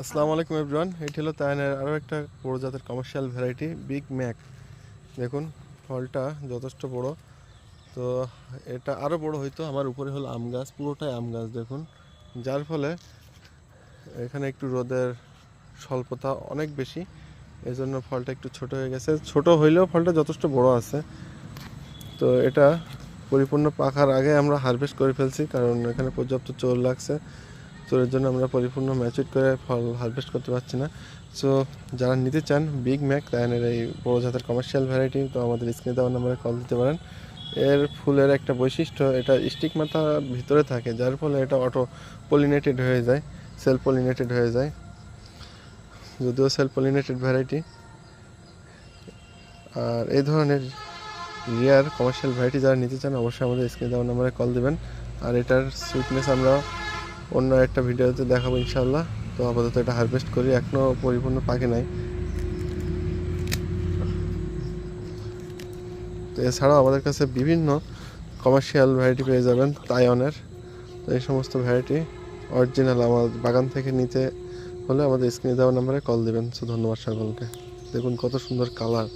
আসসালামু আলাইকুম এভরিওয়ান এটি হলো তায়ানের আরও একটা বড় জাতের কমার্শিয়াল ভ্যারাইটি বিগ ম্যাক দেখুন, ফলটা যথেষ্ট বড়। তো এটা আরও বড় হইতো, আমার উপরে হলো আম গাছ, পুরোটাই আম গাছ, দেখুন। যার ফলে এখানে একটু রোদের স্বল্পতা অনেক বেশি এই জন্য ফলটা একটু ছোট হয়ে গেছে। ছোট হইলেও ফলটা যথেষ্ট বড় আছে। তো এটা পরিপূর্ণ পাকার আগে আমরা হারভেস্ট করে ফেলছি, কারণ এখানে পর্যাপ্ত চোর লাগছে। চোরের জন্য আমরা পরিপূর্ণ ম্যাচুর করে ফল হারভেস্ট করতে পারছি না। সো যারা নিতে চান বিগ ম্যাক তাইনের এই বড় জাতের কমার্শিয়াল ভ্যারাইটি তো আমাদের স্ক্রিনে দেওয়ার নাম্বারে কল দিতে পারেন। এর ফুলের একটা বৈশিষ্ট্য, এটা স্টিক মাথা ভিতরে থাকে, যার ফলে এটা অটো পলিনেটেড হয়ে যায় সেল পলিনেটেড হয়ে যায়। যদিও সেল পলিনেটেড ভ্যারাইটি আর এই ধরনের রিয়ার কমার্শিয়াল ভ্যারাইটি যারা নিতে চান, অবশ্যই আমাদের স্ক্রিনে দেওয়ার নাম্বারে কল দেবেন। আর এটার সুইটনেস আমরা অন্য একটা ভিডিওতে দেখাবো ইনশাল্লাহ তো আপাতত এটা হারভেস্ট করি। এখনও পরিপূর্ণ পাকে নাই। তো এছাড়াও আমাদের কাছে বিভিন্ন কমার্শিয়াল ভ্যারাইটি পেয়ে যাবেন তাইওয়ানের তো এই সমস্ত ভ্যারাইটি অরিজিনাল আমার বাগান থেকে নিতে হলে আমাদের স্ক্রিনে দেওয়া নাম্বারে কল দেবেন। সো ধন্যবাদ সকলকে। দেখুন কত সুন্দর কালার